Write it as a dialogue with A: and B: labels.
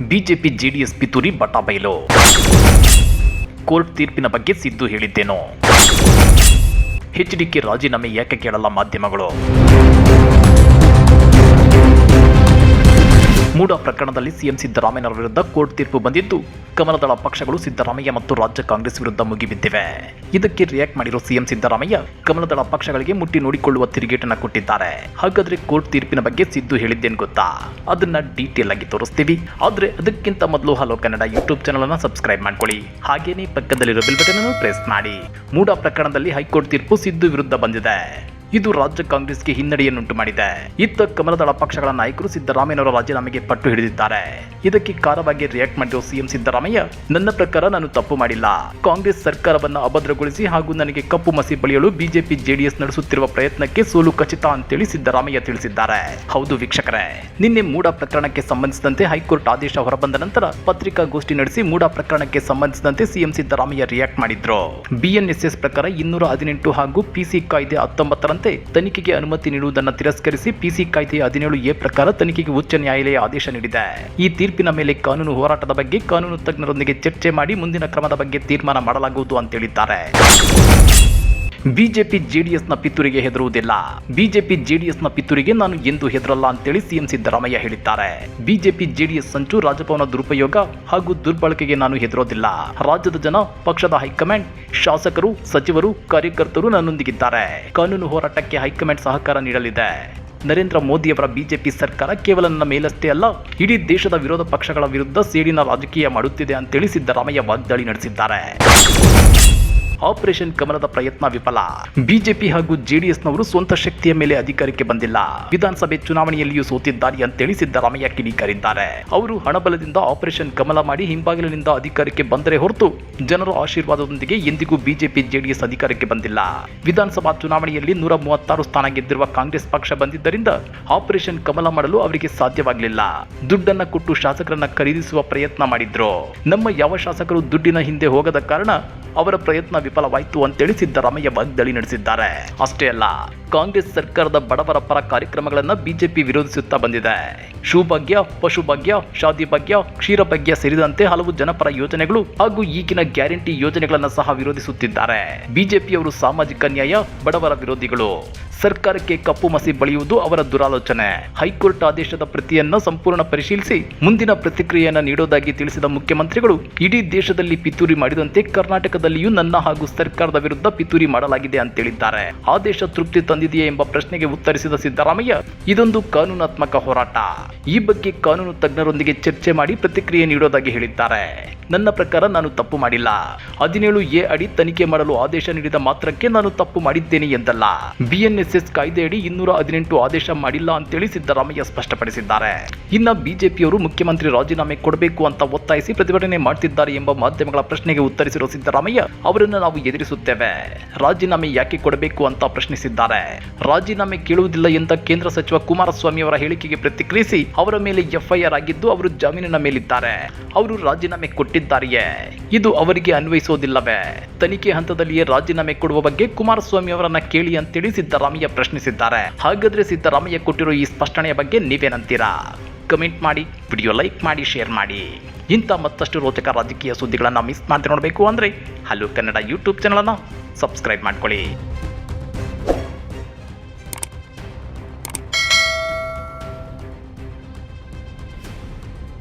A: BJP JDS ಪಿತೂರಿ ಬಟಾಬೈಲು court ತೀರ್ಪಿನ ಬಗ್ಗೆ ಸಿದ್ದು ಹೇಳಿದ್ದೇನು. ಎಚ್ಡಿಕೆ ರಾಜೀನಾಮೆ ಯಾಕೆ ಕೇಳಲ್ಲ ಮಾಧ್ಯಮಗಳು. ಮೂಡ ಪ್ರಕರಣದಲ್ಲಿ ಸಿಎಂ ಸಿದ್ದರಾಮಯ್ಯನವರ ವಿರುದ್ಧ ಕೋರ್ಟ್ ತೀರ್ಪು ಬಂದಿದ್ದು ಕಮಲದಳ ಪಕ್ಷಗಳು ಸಿದ್ದರಾಮಯ್ಯ ಮತ್ತು ರಾಜ್ಯ ಕಾಂಗ್ರೆಸ್ ವಿರುದ್ಧ ಮುಗಿಬಿದ್ದಿವೆ. ಇದಕ್ಕೆ ರಿಯಾಕ್ಟ್ ಮಾಡಿರೋ ಸಿಎಂ ಸಿದ್ದರಾಮಯ್ಯ ಕಮಲದಳ ಪಕ್ಷಗಳಿಗೆ ಮುಟ್ಟಿ ನೋಡಿಕೊಳ್ಳುವ ತಿರುಗೇಟನ್ನು ಕೊಟ್ಟಿದ್ದಾರೆ. ಹಾಗಾದ್ರೆ ಕೋರ್ಟ್ ತೀರ್ಪಿನ ಬಗ್ಗೆ ಸಿದ್ದು ಹೇಳಿದ್ದೇನು ಗೊತ್ತಾ? ಅದನ್ನ ಡೀಟೇಲ್ ಆಗಿ ತೋರಿಸ್ತೀವಿ. ಆದ್ರೆ ಅದಕ್ಕಿಂತ ಮೊದಲು ಹಲೋ ಕನ್ನಡ ಯೂಟ್ಯೂಬ್ ಚಾನಲ್ ಅನ್ನ ಸಬ್ಸ್ಕ್ರೈಬ್ ಮಾಡ್ಕೊಳ್ಳಿ. ಹಾಗೇನೇ ಪಕ್ಕದಲ್ಲಿರೋ ಬೆಲ್ ಬಟನ್ ಅನ್ನು ಪ್ರೆಸ್ ಮಾಡಿ. ಮೂಡ ಪ್ರಕರಣದಲ್ಲಿ ಹೈಕೋರ್ಟ್ ತೀರ್ಪು ಸಿದ್ದು ವಿರುದ್ಧ ಬಂದಿದೆ. ಇದು ರಾಜ್ಯ ಕಾಂಗ್ರೆಸ್ಗೆ ಹಿನ್ನಡೆಯನ್ನುಂಟು ಮಾಡಿದೆ ಇತ್ತ ಕಮಲದಳ ಪಕ್ಷಗಳ ನಾಯಕರು ಸಿದ್ದರಾಮಯ್ಯನವರ ರಾಜೀನಾಮೆಗೆ ಪಟ್ಟು ಹಿಡಿದಿದ್ದಾರೆ. ಇದಕ್ಕೆ ಕಾರವಾಗಿ ರಿಯಾಕ್ಟ್ ಮಾಡಿರುವ ಸಿಎಂ ಸಿದ್ದರಾಮಯ್ಯ, ನನ್ನ ಪ್ರಕಾರ ನಾನು ತಪ್ಪು ಮಾಡಿಲ್ಲ. ಕಾಂಗ್ರೆಸ್ ಸರ್ಕಾರವನ್ನ ಅಭದ್ರಗೊಳಿಸಿ ಹಾಗೂ ನನಗೆ ಕಪ್ಪು ಮಸಿ ಬಳಿಯಲು ಬಿಜೆಪಿ ಜೆಡಿಎಸ್ ನಡೆಸುತ್ತಿರುವ ಪ್ರಯತ್ನಕ್ಕೆ ಸೋಲು ಖಚಿತ ಅಂತೇಳಿ ಸಿದ್ದರಾಮಯ್ಯ ತಿಳಿಸಿದ್ದಾರೆ. ಹೌದು ವೀಕ್ಷಕರೇ, ನಿನ್ನೆ ಮೂಡ ಪ್ರಕರಣಕ್ಕೆ ಸಂಬಂಧಿಸಿದಂತೆ ಹೈಕೋರ್ಟ್ ಆದೇಶ ಹೊರಬಂದ ನಂತರ ಪತ್ರಿಕಾಗೋಷ್ಠಿ ನಡೆಸಿ ಮೂಡ ಪ್ರಕರಣಕ್ಕೆ ಸಂಬಂಧಿಸಿದಂತೆ ಸಿಎಂ ಸಿದ್ದರಾಮಯ್ಯ ರಿಯಾಕ್ಟ್ ಮಾಡಿದ್ರು. ಬಿಎನ್ಎಸ್ಎಸ್ ಪ್ರಕಾರ ಇನ್ನೂರ ಹದಿನೆಂಟು ಹಾಗೂ ಪಿಸಿ ಕಾಯ್ದೆ ಹತ್ತೊಂಬತ್ತರಂತೆ ತನಿಖೆಗೆ ಅನುಮತಿ ನೀಡುವುದನ್ನು ತಿರಸ್ಕರಿಸಿ ಪಿಸಿ ಕಾಯ್ದೆ ಹದಿನೇಳು ಎ ಪ್ರಕಾರ ತನಿಖೆಗೆ ಉಚ್ಚ ನ್ಯಾಯಾಲಯ ಆದೇಶ ನೀಡಿದೆ. ಈ ತೀರ್ಪಿನ ಮೇಲೆ ಕಾನೂನು ಹೋರಾಟದ ಬಗ್ಗೆ ಕಾನೂನು ತಜ್ಞರೊಂದಿಗೆ ಚರ್ಚೆ ಮಾಡಿ ಮುಂದಿನ ಕ್ರಮದ ಬಗ್ಗೆ ತೀರ್ಮಾನ ಮಾಡಲಾಗುವುದು ಅಂತ ಹೇಳಿದ್ದಾರೆ. ಬಿಜೆಪಿ ಜೆಡಿಎಸ್ನ ಪಿತೂರಿಗೆ ಹೆದರುವುದಿಲ್ಲ. ಬಿಜೆಪಿ ಜೆಡಿಎಸ್ನ ಪಿತೂರಿಗೆ ನಾನು ಎಂದು ಹೆದರಲ್ಲ ಅಂತೇಳಿ ಸಿಎಂ ಸಿದ್ದರಾಮಯ್ಯ ಹೇಳಿದ್ದಾರೆ. ಬಿಜೆಪಿ ಜೆಡಿಎಸ್ ಸಂಚು ರಾಜಭವನ ದುರುಪಯೋಗ ಹಾಗೂ ದುರ್ಬಳಕೆಗೆ ನಾನು ಹೆದರೋದಿಲ್ಲ. ರಾಜ್ಯದ ಜನ, ಪಕ್ಷದ ಹೈಕಮಾಂಡ್, ಶಾಸಕರು, ಸಚಿವರು, ಕಾರ್ಯಕರ್ತರು ನನ್ನೊಂದಿಗಿದ್ದಾರೆ. ಕಾನೂನು ಹೋರಾಟಕ್ಕೆ ಹೈಕಮಾಂಡ್ ಸಹಕಾರ ನೀಡಲಿದೆ. ನರೇಂದ್ರ ಮೋದಿಯವರ ಬಿಜೆಪಿ ಸರ್ಕಾರ ಕೇವಲ ನನ್ನ ಮೇಲಷ್ಟೇ ಅಲ್ಲ, ಇಡೀ ದೇಶದ ವಿರೋಧ ಪಕ್ಷಗಳ ವಿರುದ್ಧ ಸೇಡಿನ ರಾಜಕೀಯ ಮಾಡುತ್ತಿದೆ ಅಂತೇಳಿ ಸಿದ್ದರಾಮಯ್ಯ ವಾಗ್ದಾಳಿ ನಡೆಸಿದ್ದಾರೆ. ಆಪರೇಷನ್ ಕಮಲದ ಪ್ರಯತ್ನ ವಿಫಲ. ಬಿಜೆಪಿ ಹಾಗೂ ಜೆಡಿಎಸ್ನವರು ಸ್ವಂತ ಶಕ್ತಿಯ ಮೇಲೆ ಅಧಿಕಾರಕ್ಕೆ ಬಂದಿಲ್ಲ. ವಿಧಾನಸಭೆ ಚುನಾವಣೆಯಲ್ಲಿಯೂ ಸೋತಿದ್ದಾರೆ ಅಂತೇಳಿ ಸಿದ್ದರಾಮಯ್ಯ ಕಿಡಿಕಾರಿದ್ದಾರೆ. ಅವರು ಹಣಬಲದಿಂದ ಆಪರೇಷನ್ ಕಮಲ ಮಾಡಿ ಹಿಂಬಾಗಿಲಿನಿಂದ ಅಧಿಕಾರಕ್ಕೆ ಬಂದರೆ ಹೊರತು ಜನರ ಆಶೀರ್ವಾದದೊಂದಿಗೆ ಎಂದಿಗೂ ಬಿಜೆಪಿ, ಜೆಡಿಎಸ್ ಅಧಿಕಾರಕ್ಕೆ ಬಂದಿಲ್ಲ. ವಿಧಾನಸಭಾ ಚುನಾವಣೆಯಲ್ಲಿ ನೂರ ಮೂವತ್ತಾರು ಸ್ಥಾನ ಗೆದ್ದಿರುವ ಕಾಂಗ್ರೆಸ್ ಪಕ್ಷ ಬಂದಿದ್ದರಿಂದ ಆಪರೇಷನ್ ಕಮಲ ಮಾಡಲು ಅವರಿಗೆ ಸಾಧ್ಯವಾಗಲಿಲ್ಲ. ದುಡ್ಡನ್ನ ಕೊಟ್ಟು ಶಾಸಕರನ್ನ ಖರೀದಿಸುವ ಪ್ರಯತ್ನ ಮಾಡಿದ್ರು. ನಮ್ಮ ಯಾವ ಶಾಸಕರು ದುಡ್ಡಿನ ಹಿಂದೆ ಹೋಗದ ಕಾರಣ ಅವರ ಪ್ರಯತ್ನ ವಿಫಲವಾಯಿತು ಅಂತೇಳಿ ಸಿದ್ದರಾಮಯ್ಯ ವಾಗ್ದಾಳಿ ನಡೆಸಿದ್ದಾರೆ. ಅಷ್ಟೇ ಅಲ್ಲ, ಕಾಂಗ್ರೆಸ್ ಸರ್ಕಾರದ ಬಡವರ ಪರ ಕಾರ್ಯಕ್ರಮಗಳನ್ನು ಬಿಜೆಪಿ ವಿರೋಧಿಸುತ್ತಾ ಬಂದಿದೆ. ಶುಭಾಗ್ಯ ಪಶುಭಾಗ್ಯ ಶಾದಿ ಭಾಗ್ಯ ಕ್ಷೀರಭಾಗ್ಯ ಸೇರಿದಂತೆ ಹಲವು ಜನಪರ ಯೋಜನೆಗಳು ಹಾಗೂ ಈಗಿನ ಗ್ಯಾರಂಟಿ ಯೋಜನೆಗಳನ್ನು ಸಹ ವಿರೋಧಿಸುತ್ತಿದ್ದಾರೆ. ಬಿಜೆಪಿಯವರು ಸಾಮಾಜಿಕ ನ್ಯಾಯ, ಬಡವರ ವಿರೋಧಿಗಳು. ಸರ್ಕಾರಕ್ಕೆ ಕಪ್ಪು ಮಸಿ ಬಳಿಯುವುದು ಅವರ ದುರಾಲೋಚನೆ. ಹೈಕೋರ್ಟ್ ಆದೇಶದ ಪ್ರತಿಯನ್ನ ಸಂಪೂರ್ಣ ಪರಿಶೀಲಿಸಿ ಮುಂದಿನ ಪ್ರತಿಕ್ರಿಯೆಯನ್ನ ನೀಡೋದಾಗಿ ತಿಳಿಸಿದ ಮುಖ್ಯಮಂತ್ರಿಗಳು, ಇಡೀ ದೇಶದಲ್ಲಿ ಪಿತೂರಿ ಮಾಡಿದಂತೆ ಕರ್ನಾಟಕದಲ್ಲಿಯೂ ನನ್ನ ಹಾಗೂ ಸರ್ಕಾರದ ವಿರುದ್ಧ ಪಿತೂರಿ ಮಾಡಲಾಗಿದೆ ಅಂತೇಳಿದ್ದಾರೆ ಆದೇಶ ತೃಪ್ತಿ ತಂದಿದೆಯೇ ಎಂಬ ಪ್ರಶ್ನೆಗೆ ಉತ್ತರಿಸಿದ ಸಿದ್ದರಾಮಯ್ಯ, ಇದೊಂದು ಕಾನೂನಾತ್ಮಕ ಹೋರಾಟ. ಈ ಬಗ್ಗೆ ಕಾನೂನು ತಜ್ಞರೊಂದಿಗೆ ಚರ್ಚೆ ಮಾಡಿ ಪ್ರತಿಕ್ರಿಯೆ ನೀಡೋದಾಗಿ ಹೇಳಿದ್ದಾರೆ. ನನ್ನ ಪ್ರಕಾರ ನಾನು ತಪ್ಪು ಮಾಡಿಲ್ಲ. ಹದಿನೇಳು ಎ ಅಡಿ ತನಿಖೆ ಮಾಡಲು ಆದೇಶ ನೀಡಿದ ಮಾತ್ರಕ್ಕೆ ನಾನು ತಪ್ಪು ಮಾಡಿದ್ದೇನೆ ಎಂದಲ್ಲ. ಬಿಎನ್ಎಸ್ಎಸ್ ಕಾಯ್ದೆಯಡಿ ಇನ್ನೂರ ಹದಿನೆಂಟು ಆದೇಶ ಮಾಡಿಲ್ಲ ಅಂತೇಳಿ ಸಿದ್ದರಾಮಯ್ಯ ಸ್ಪಷ್ಟಪಡಿಸಿದ್ದಾರೆ. ಇನ್ನ ಬಿಜೆಪಿಯವರು ಮುಖ್ಯಮಂತ್ರಿ ರಾಜೀನಾಮೆ ಕೊಡಬೇಕು ಅಂತ ಒತ್ತಾಯಿಸಿ ಪ್ರತಿಭಟನೆ ಮಾಡ್ತಿದ್ದಾರೆ ಎಂಬ ಮಾಧ್ಯಮಗಳ ಪ್ರಶ್ನೆಗೆ ಉತ್ತರಿಸಿರುವ ಸಿದ್ದರಾಮಯ್ಯ, ಅವರನ್ನು ನಾವು ಎದುರಿಸುತ್ತೇವೆ. ರಾಜೀನಾಮೆ ಯಾಕೆ ಕೊಡಬೇಕು ಅಂತ ಪ್ರಶ್ನಿಸಿದ್ದಾರೆ. ರಾಜೀನಾಮೆ ಕೇಳುವುದಿಲ್ಲ ಎಂದ ಕೇಂದ್ರ ಸಚಿವ ಕುಮಾರಸ್ವಾಮಿ ಅವರ ಹೇಳಿಕೆಗೆ ಪ್ರತಿಕ್ರಿಯಿಸಿ ಅವರ ಮೇಲೆ ಎಫ್ಐಆರ್ ಆಗಿದ್ದು ಅವರು ಜಾಮೀನಿನ ಮೇಲಿದ್ದಾರೆ. ಅವರು ರಾಜೀನಾಮೆ ಕೊಟ್ಟಿದ್ದಾರೆಯೇ? ಇದು ಅವರಿಗೆ ಅನ್ವಯಿಸೋದಿಲ್ಲವೇ? ತನಿಖೆ ಹಂತದಲ್ಲಿಯೇ ರಾಜೀನಾಮೆ ಕೊಡುವ ಬಗ್ಗೆ ಕುಮಾರಸ್ವಾಮಿ ಅವರನ್ನ ಕೇಳಿ ಅಂತೇಳಿ ಸಿದ್ದರಾಮಯ್ಯ ಪ್ರಶ್ನಿಸಿದ್ದಾರೆ. ಹಾಗಾದ್ರೆ ಸಿದ್ದರಾಮಯ್ಯ ಕೊಟ್ಟಿರೋ ಈ ಸ್ಪಷ್ಟನೆಯ ಬಗ್ಗೆ ನೀವೇನಂತೀರಾ? ಕಮೆಂಟ್ ಮಾಡಿ ವಿಡಿಯೋ ಲೈಕ್ ಮಾಡಿ ಶೇರ್ ಮಾಡಿ. ಇಂಥ ಮತ್ತಷ್ಟು ರೋಚಕ ರಾಜಕೀಯ ಸುದ್ದಿಗಳನ್ನು ಮಿಸ್ ಮಾಡದೆ ನೋಡಬೇಕು ಅಂದರೆ ಹಲೋ ಕನ್ನಡ ಯೂಟ್ಯೂಬ್ ಚಾನಲನ್ನು ಸಬ್ಸ್ಕ್ರೈಬ್ ಮಾಡ್ಕೊಳ್ಳಿ.